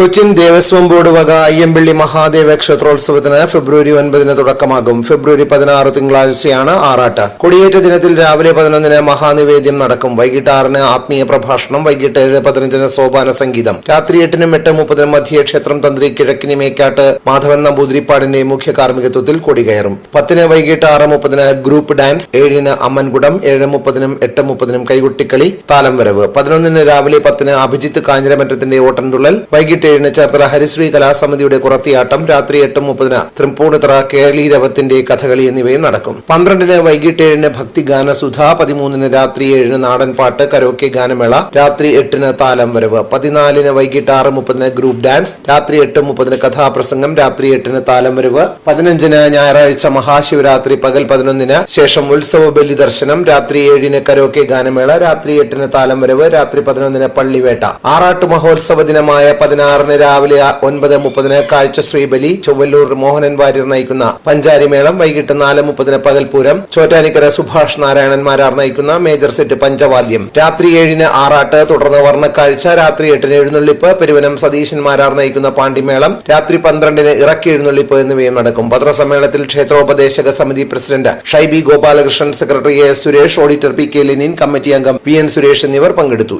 Cochin Devaswom board വക അയ്യമ്പള്ളി മഹാദേവ ക്ഷേത്രോത്സവത്തിന് ഫെബ്രുവരി ഒൻപതിന് തുടക്കമാകും. ഫെബ്രുവരി പതിനാറ് തിങ്കളാഴ്ചയാണ് ആറാട്ട്. കൊടിയേറ്റ ദിനത്തിൽ രാവിലെ പതിനൊന്നിന് മഹാനിവേദ്യം നടക്കും. വൈകിട്ട് ആറിന് ആത്മീയ പ്രഭാഷണം വൈകിട്ട് ഏഴ് പതിനഞ്ചിന് സോപാന സംഗീതം. രാത്രി എട്ടിനും എട്ട് മുപ്പതിനും മധ്യേ ക്ഷേത്രം തന്ത്രി കിഴക്കിനി മേക്കാട്ട് മാധവൻ നമ്പൂതിരിപ്പാടിന്റെ മുഖ്യ കാർമ്മികത്വത്തിൽ കൊടികയറും പത്തിന് വൈകിട്ട് ആറ് മുപ്പതിന് ഗ്രൂപ്പ് ഡാൻസ് ഏഴിന് അമ്മൻകുടം ഏഴ് മുപ്പതിനും എട്ട് മുപ്പതിനും കൈകൊട്ടിക്കളി താലം വരവ്. പതിനൊന്നിന് രാവിലെ പത്തിന് അഭിജിത്ത് കാഞ്ഞിരമറ്റത്തിന്റെ ഓട്ടൻതുള്ളൽ വൈകിട്ട് ഏഴിന് ചേർത്തല ഹരിശ്രീ കലാസമിതിയുടെ കുറത്തിയാട്ടം രാത്രി എട്ട് മുപ്പതിന് തൃപ്പൂണിത്തറ കേരളീരവത്തിന്റെ കഥകളി എന്നിവയും നടക്കും. പന്ത്രണ്ടിന് വൈകിട്ട് ഏഴിന് ഭക്തിഗാന സുധ പതിമൂന്നിന് രാത്രി ഏഴിന് നാടൻപാട്ട് കരോക്കെ ഗാനമേള രാത്രി എട്ടിന് താലം വരവ് പതിനാലിന് വൈകിട്ട് ആറ് മുപ്പതിന് ഗ്രൂപ്പ് ഡാൻസ് രാത്രി എട്ട് മുപ്പതിന് കഥാപ്രസംഗം രാത്രി എട്ടിന് താലം വരവ് പതിനഞ്ചിന് ഞായറാഴ്ച മഹാശിവരാത്രി പകൽ പതിനൊന്നിന് ശേഷം ഉത്സവ ബലി ദർശനം രാത്രി ഏഴിന് കരോക്കെ ഗാനമേള രാത്രി എട്ടിന് താലം വരവ് രാത്രി പതിനൊന്നിന് പള്ളിവേട്ട. ആറാട്ട് മഹോത്സവ ദിനമായ പതിനാറിന് രാവിലെ ഒൻപത് മുപ്പതിന് കാഴ്ച ശ്രീബലി ചൊവ്വല്ലൂർ മോഹനൻ വാര്യർ നയിക്കുന്ന പഞ്ചാരിമേളം വൈകിട്ട് നാല് മുപ്പതിന് പകൽപൂരം ചോറ്റാനിക്കര സുഭാഷ് നാരായണൻ മാരാർ നയിക്കുന്ന മേജർ സെറ്റ് പഞ്ചവാദ്യം. രാത്രി ഏഴിന് ആറാട്ട് തുടർന്ന് വർണക്കാഴ്ച രാത്രി എട്ടിന് എഴുന്നള്ളിപ്പ് പെരുവനം സതീശൻ മാരാർ നയിക്കുന്ന പാണ്ഡിമേളം രാത്രി പന്ത്രണ്ടിന് ഇറക്കി എഴുന്നള്ളിപ്പ് എന്നിവയും നടക്കും. പത്രസമ്മേളനത്തിൽ ക്ഷേത്രോപദേശക സമിതി president Shaibi Gopalakrishnan secretary A Suresh auditor P K Lenin committee അംഗം പി എൻ സുരേഷ് എന്നിവർ പങ്കെടുത്തു.